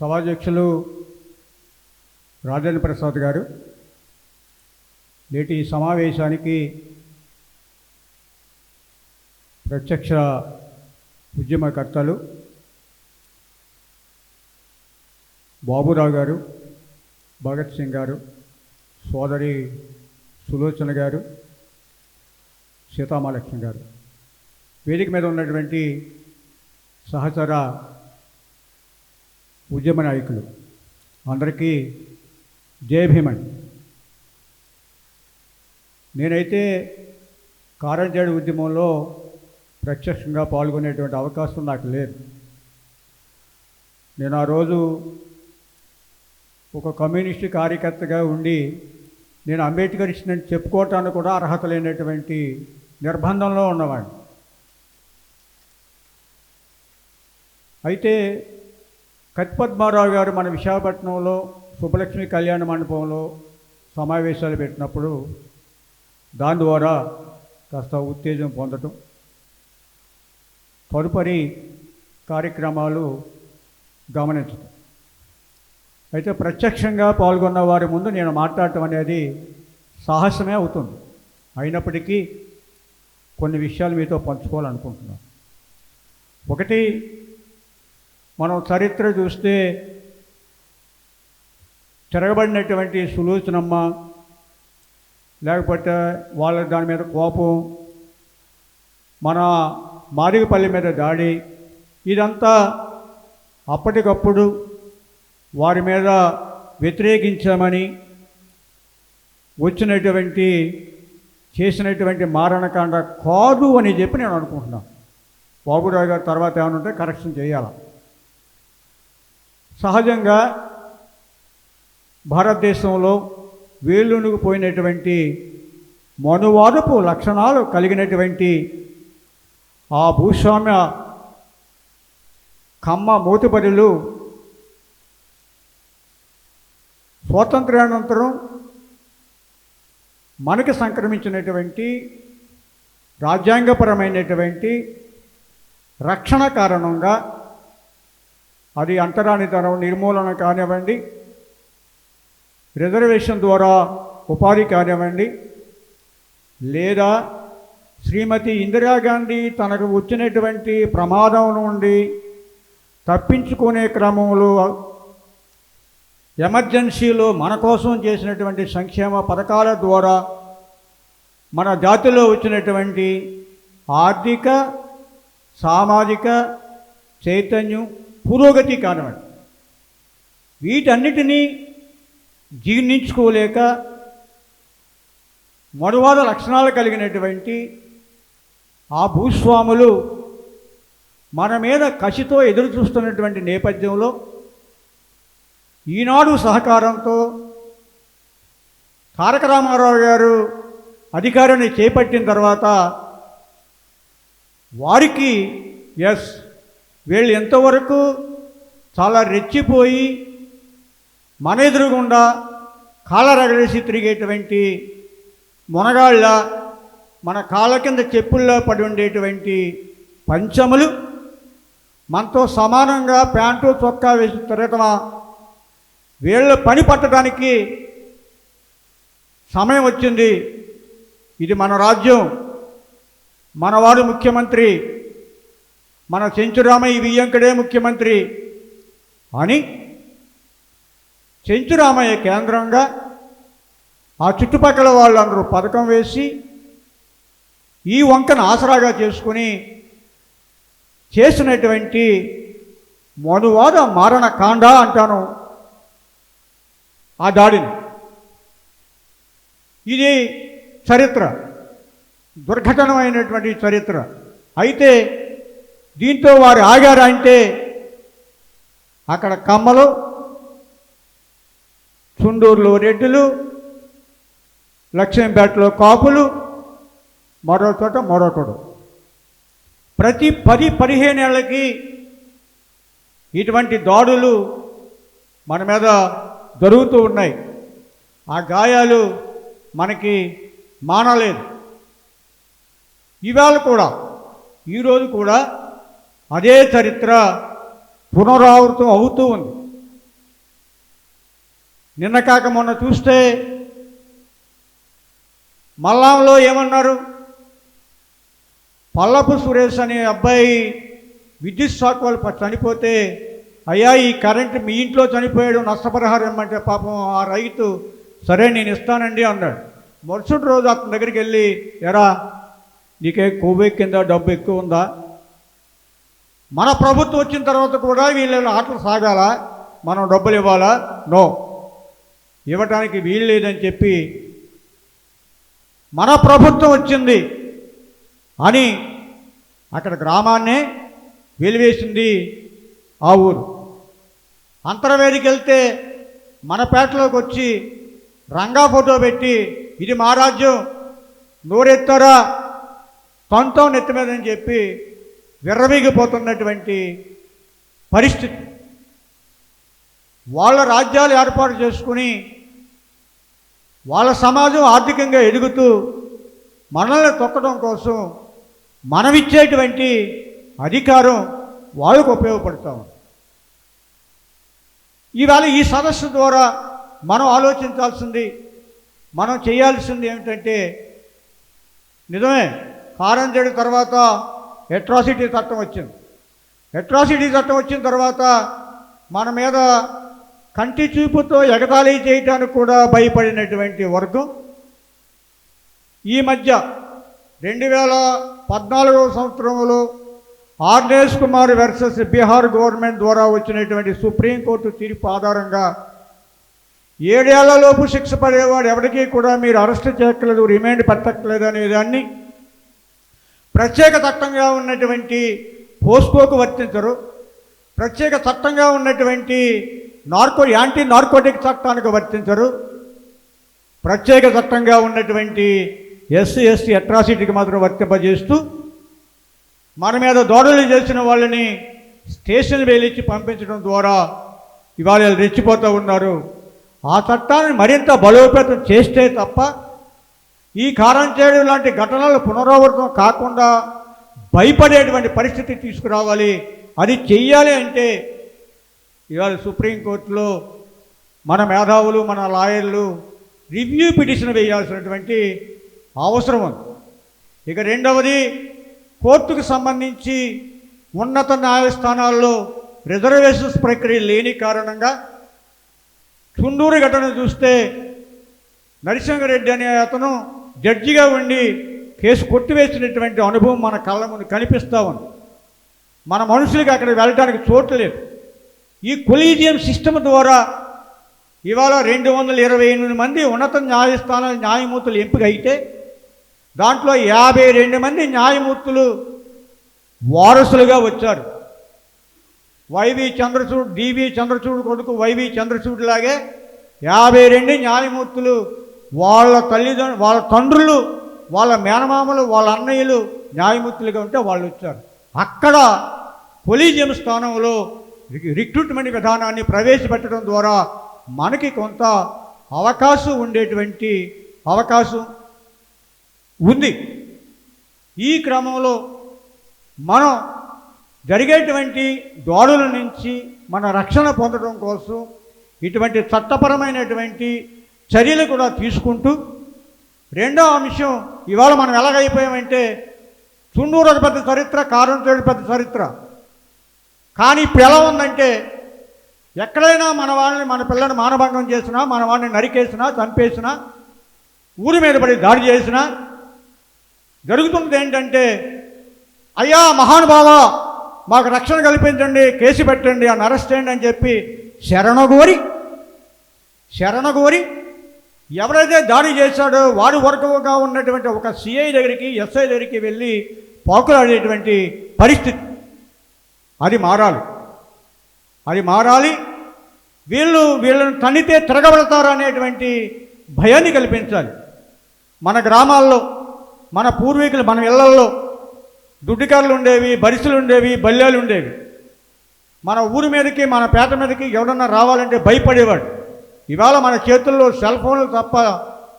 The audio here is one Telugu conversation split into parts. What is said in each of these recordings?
సభాధ్యక్షులు రాజేంద్ర ప్రసాద్ గారు నేటి సమావేశానికి ప్రత్యక్ష ఉద్యమకర్తలు బాబురావు గారు భగత్ సింగ్ గారు సోదరి సులోచన గారు సీతామాలక్ష్మి గారు. వేదిక మీద ఉన్నటువంటి సహచర ఉద్యమ నాయకులు. అందరికీ జయభీమన్ నేనైతే కారంజాడు ఉద్యమంలో ప్రత్యక్షంగా పాల్గొనేటువంటి అవకాశం నాకు లేదు. నేను ఆ రోజు ఒక కమ్యూనిస్ట్ కార్యకర్తగా ఉండి నేను అంబేద్కర్ ఇచ్చిన చెప్పుకోవటానికి కూడా అర్హత లేనటువంటి నిర్బంధంలో ఉన్నవాడిని. అయితే కత్పద్మారావు గారు మన విశాఖపట్నంలో సుబ్బలక్ష్మి కళ్యాణ మండపంలో సమావేశాలు పెట్టినప్పుడు దాని ద్వారా కాస్త ఉత్తేజం పొందటం తదుపరి కార్యక్రమాలు గమనించడం అయితే ప్రత్యక్షంగా పాల్గొన్న వారి ముందు నేను మాట్లాడటం అనేది సాహసమే అవుతుంది. అయినప్పటికీ కొన్ని విషయాలు మీతో పంచుకోవాలనుకుంటున్నాను. ఒకటి మనం చరిత్ర చూస్తే తిరగబడినటువంటి సులోచనమ్మ లేకపోతే వాళ్ళ దాని మీద కోపం మన మారిగపల్లి మీద దాడి ఇదంతా అప్పటికప్పుడు వారి మీద వ్యతిరేకించామని వచ్చినటువంటి చేసినటువంటి మారణకాండ కాదు అని చెప్పి నేను అనుకుంటున్నాను. బాబురావు గారు తర్వాత ఏమైనా ఉంటే కరెక్షన్ చేయాలి? సహజంగా భారతదేశంలో వేలునుకు పోయినటువంటి మనువారపు లక్షణాలు కలిగినటువంటి ఆ భూస్వామ్య కమ్మ మూతుబడులు స్వాతంత్ర్యానంతరం మనకి సంక్రమించినటువంటి రాజ్యాంగపరమైనటువంటి రక్షణ కారణంగా అది అంటరానితనం నిర్మూలన కానివ్వండి రిజర్వేషన్ ద్వారా ఉపాధి కానివ్వండి లేదా శ్రీమతి ఇందిరాగాంధీ తనకు వచ్చినటువంటి ప్రమాదం నుండి తప్పించుకునే క్రమంలో ఎమర్జెన్సీలో మన కోసం చేసినటువంటి సంక్షేమ పథకాల ద్వారా మన జాతిలో వచ్చినటువంటి ఆర్థిక సామాజిక చైతన్యం పురోగతి కారణం వీటన్నిటినీ జీర్ణించుకోలేక మరువాద లక్షణాలు కలిగినటువంటి ఆ భూస్వాములు మన మీద కసితో ఎదురు చూస్తున్నటువంటి నేపథ్యంలో ఈనాడు సహకారంతో తారక రామారావు గారు అధికారాన్ని చేపట్టిన తర్వాత వారికి ఎస్ వీళ్ళు ఎంతవరకు చాలా రెచ్చిపోయి మన ఎదురుగుండా కాళ్ళ రగలేసి తిరిగేటువంటి మునగాళ్ళ మన కాళ్ళ కింద చెప్పుల్లో పడి ఉండేటువంటి పంచములు మనతో సమానంగా ప్యాంటు చొక్కా వేసి తిరగటమా? వీళ్ళ పని పట్టడానికి సమయం వచ్చింది. ఇది మన రాజ్యం. మనవాడు ముఖ్యమంత్రి. మన చెంచురామయ్య వియ్యంకడే ముఖ్యమంత్రి. అని చెంచురామయ్య కేంద్రంగా ఆ చుట్టుపక్కల వాళ్ళందరూ పథకం వేసి ఈ వంకను ఆసరాగా చేసుకుని చేసినటువంటి మనువాద మారణ కాండ అంటాను ఆ దాడిని. ఇది చరిత్ర దుర్ఘటనమైనటువంటి చరిత్ర. అయితే దీంతో వారు ఆగారు అంటే అక్కడ కమ్మలు చుండూరులో రెడ్డులు లక్ష్మీపేటలో కాపులు మరో చోట మరొకడు. ప్రతి పది పదిహేనేళ్ళకి ఇటువంటి దాడులు మన మీద జరుగుతూ ఉన్నాయి. ఆ గాయాలు మనకి మానలేదు. ఇవాళ కూడా ఈరోజు కూడా అదే చరిత్ర పునరావృతం అవుతూ ఉంది. నిన్న కాక మొన్న చూస్తే మల్లాంలో ఏమన్నారు? పల్లపు సురేష్ అనే అబ్బాయి విద్యుత్ షాక్ వల్ల చనిపోతే అయ్యా ఈ కరెంట్ మీ ఇంట్లో చనిపోయాడు నష్టపరిహారం ఇమ్మంటే పాపం ఆ రైతు సరే నేను ఇస్తానండి అన్నాడు. మరుసటి రోజు అతని దగ్గరికి వెళ్ళి ఎరా నీకే కొవ్వు కింద డబ్బు ఎక్కువ ఉందా? మన ప్రభుత్వం వచ్చిన తర్వాత కూడా వీళ్ళ ఆటలు సాగాలా? మనం డబ్బులు ఇవ్వాలా? నో. ఇవ్వటానికి వీలు లేదని చెప్పి మన ప్రభుత్వం వచ్చింది అని అక్కడ గ్రామాన్నే వెలివేసింది ఆ ఊరు. అంతర్వేదికి వెళ్తే మన పేటలోకి వచ్చి రంగా ఫోటో పెట్టి ఇది మా రాజ్యం నోరెత్తారా? సొంతం నెత్తి మీద అని చెప్పి విర్రవీగిపోతున్నటువంటి పరిస్థితి. వాళ్ళ రాజ్యాలు ఏర్పాటు చేసుకుని వాళ్ళ సమాజం ఆర్థికంగా ఎదుగుతూ మనల్ని తొక్కడం కోసం మనమిచ్చేటువంటి అధికారం వాళ్ళకు ఉపయోగపడతాం ఇవాళ ఈ సదస్సు ద్వారా మనం ఆలోచించాల్సింది మనం చేయాల్సింది ఏమిటంటే నిజమే కారం చేయడం తర్వాత అట్రాసిటీ చట్టం వచ్చింది. అట్రాసిటీ చట్టం వచ్చిన తర్వాత మన మీద కంటి చూపుతో ఎగతాళి చేయటానికి కూడా భయపడినటువంటి వర్గం ఈ మధ్య రెండు వేల పద్నాలుగవ సంవత్సరంలో ఆర్నేష్ కుమార్ వర్సెస్ బీహార్ గవర్నమెంట్ ద్వారా వచ్చినటువంటి సుప్రీంకోర్టు తీర్పు ఆధారంగా ఏడేళ్ళలోపు శిక్ష పడేవాడు ఎవరికీ కూడా మీరు అరెస్ట్ చేయక్కలేదు రిమాండ్ పెట్టక్కలేదు అనే దాన్ని ప్రత్యేక చట్టంగా ఉన్నటువంటి పోస్కోకు వర్తించరు. ప్రత్యేక చట్టంగా ఉన్నటువంటి నార్కో యాంటీ నార్కోటిక్ చట్టానికి వర్తించరు. ప్రత్యేక చట్టంగా ఉన్నటువంటి ఎస్సీ ఎస్టీ అట్రాసిటీకి మాత్రం వర్తింపజేస్తూ మన మీద దోడలు చేసిన వాళ్ళని స్టేషన్ వేలిచ్చి పంపించడం ద్వారా ఇవాళ రెచ్చిపోతూ ఉన్నారు. ఆ చట్టాన్ని మరింత బలోపేతం చేస్తే తప్ప ఈ కారం చేయడం లాంటి ఘటనలు పునరావృతం కాకుండా భయపడేటువంటి పరిస్థితి తీసుకురావాలి. అది చెయ్యాలి అంటే ఇవాళ సుప్రీంకోర్టులో మన మేధావులు మన లాయర్లు రివ్యూ పిటిషన్ వేయాల్సినటువంటి అవసరం ఉంది. ఇక రెండవది కోర్టుకు సంబంధించి ఉన్నత న్యాయస్థానాల్లో రిజర్వేషన్స్ ప్రక్రియ లేని కారణంగా చుండూరు ఘటన చూస్తే నరసింహారెడ్డి అనే అతను జడ్జిగా ఉండి కేసు కొట్టివేసినటువంటి అనుభవం మన కళ్ళ ముందు కనిపిస్తూ ఉంది. మన మనుషులకి అక్కడ వెళ్ళడానికి చోటు లేదు. ఈ కొలీజియం సిస్టమ్ ద్వారా ఇవాళ రెండు వందల ఇరవై ఎనిమిది మంది ఉన్నత న్యాయస్థానాల న్యాయమూర్తులు ఎంపిక అయితే దాంట్లో యాభై రెండు మంది న్యాయమూర్తులు వారసులుగా వచ్చారు. వైవి చంద్రచూడ్ డివి చంద్రచూడ్ కొడుకు వైవి చంద్రచూడ్ లాగే యాభై రెండు న్యాయమూర్తులు వాళ్ళ తల్లిదండ్రులు వాళ్ళ తండ్రులు వాళ్ళ మేనమామలు వాళ్ళ అన్నయ్యలు న్యాయమూర్తులుగా ఉంటే వాళ్ళు వచ్చారు. అక్కడ కొలీజియం స్థానంలో రిక్రూట్మెంట్ విధానాన్ని ప్రవేశపెట్టడం ద్వారా మనకి కొంత అవకాశం ఉండేటువంటి అవకాశం ఉంది. ఈ క్రమంలో మనం జరిగేటువంటి దాడుల నుంచి మన రక్షణ పొందడం కోసం ఇటువంటి చట్టపరమైనటువంటి చర్యలు కూడా తీసుకుంటూ రెండో అంశం ఇవాళ మనం ఎలాగైపోయామంటే చుండూరు పెద్ద చరిత్ర కారం పెద్ద చరిత్ర. కానీ ఇప్పుడు ఎలా ఉందంటే ఎక్కడైనా మన వాళ్ళని మన పిల్లని మానభంగం చేసినా మన వాడిని నరికేసినా చంపేసినా ఊరి మీద పడి దాడి చేసినా జరుగుతున్నది ఏంటంటే అయ్యా మహానుభావ మాకు రక్షణ కల్పించండి కేసు పెట్టండి అని అరెస్ట్ చేయండి అని చెప్పి శరణగోరి శరణగోరి ఎవరైతే దాడి చేశాడో వారి వర్గంగా ఉన్నటువంటి ఒక సిఐ దగ్గరికి ఎస్ఐ దగ్గరికి వెళ్ళి పాకులాడేటువంటి పరిస్థితి. అది మారాలి. అది మారాలి. వీళ్ళు వీళ్ళను తనితే తిరగబడతారు అనేటువంటి భయాన్ని కల్పించాలి. మన గ్రామాల్లో మన పూర్వీకులు మన ఇళ్ళల్లో దుడ్డికారులు ఉండేవి బరిసెలు ఉండేవి బల్యాలు ఉండేవి. మన ఊరి మీదకి మన పేట మీదకి ఎవడన్నా రావాలంటే భయపడేవాడు. ఇవాళ మన చేతుల్లో సెల్ ఫోన్లు తప్ప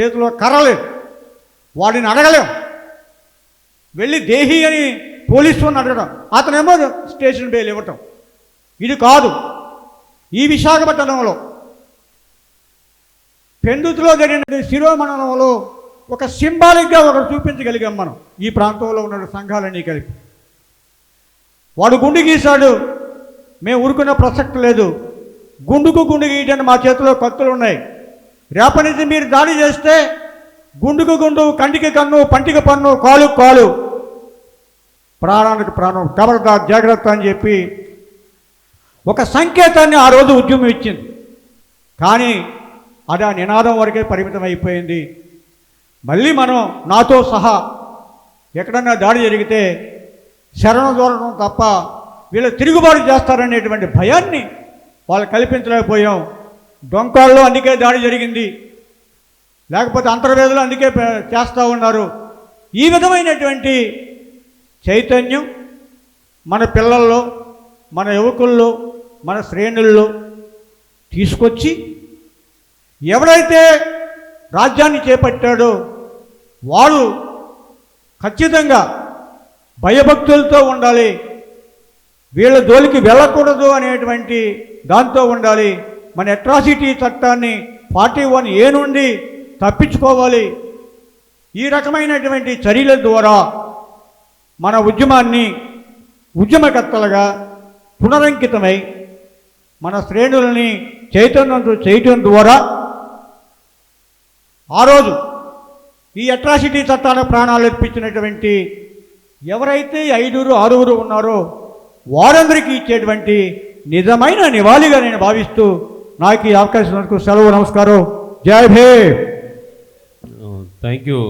చేతిలో కర్రలేదు వాడిని అడగలేం. వెళ్ళి దేహి అని పోలీసు అడగడం. అతనేమో స్టేషన్ బెయిల్ ఇవ్వటం. ఇది కాదు. ఈ విశాఖపట్నంలో పెందుతులో జరిగిన శిరోమణంలో ఒక సింబాలిక్గా ఒకటి చూపించగలిగాం మనం. ఈ ప్రాంతంలో ఉన్న సంఘాలన్నీ కలిపి. వాడు గుండు గీశాడు. మేము ఊరుకునే ప్రసక్తి లేదు. గుండుకు గుండు గీయడానికి మా చేతిలో కత్తులు ఉన్నాయి. రేపటి నుంచి మీరు దాడి చేస్తే గుండుకు గుండు కంటికి కన్ను పంటికి పన్ను కాలు కాలు. ప్రాణానికి ప్రాణం. కబడతా జాగ్రత్త అని చెప్పి ఒక సంకేతాన్ని ఆ రోజు ఉద్యమం ఇచ్చింది. కానీ అది ఆ నినాదం వరకే పరిమితం అయిపోయింది. మళ్ళీ మనం నాతో సహా ఎక్కడన్నా దాడి జరిగితే శరణం దూరడం తప్ప వీళ్ళు తిరుగుబాటు చేస్తారనేటువంటి భయాన్ని వాళ్ళు కల్పించలేకపోయాం. డొంకాల్లో అందుకే దాడి జరిగింది. లేకపోతే అంతర్వేదులు అందుకే చేస్తూ ఉన్నారు. ఈ విధమైనటువంటి చైతన్యం మన పిల్లల్లో మన యువకుల్లో మన శ్రేణుల్లో తీసుకొచ్చి ఎవడైతే రాజ్యాన్ని చేపట్టాడో వాడు ఖచ్చితంగా భయభక్తులతో ఉండాలి. వీళ్ళ జోలికి వెళ్ళకూడదు అనేటువంటి దాంతో ఉండాలి. మన అట్రాసిటీ చట్టాన్ని ఫార్టీ వన్ ఏ నుండి తప్పించుకోవాలి. ఈ రకమైనటువంటి చర్యల ద్వారా మన ఉద్యమాన్ని ఉద్యమకర్తలుగా పునరంకితమై మన శ్రేణులని చైతన్యంతో చేయటం ద్వారా ఆ రోజు ఈ అట్రాసిటీ చట్టాల ప్రాణాలు అర్పించినటువంటి ఎవరైతే ఐదుగురు ఆరుగురు ఉన్నారో వారందరికీ ఇచ్చేటువంటి నిజమైన నివాళిగా నేను భావిస్తూ నాకు ఈ అవకాశం సెలవు నమస్కారం. జై భే థ్యాంక్ యూ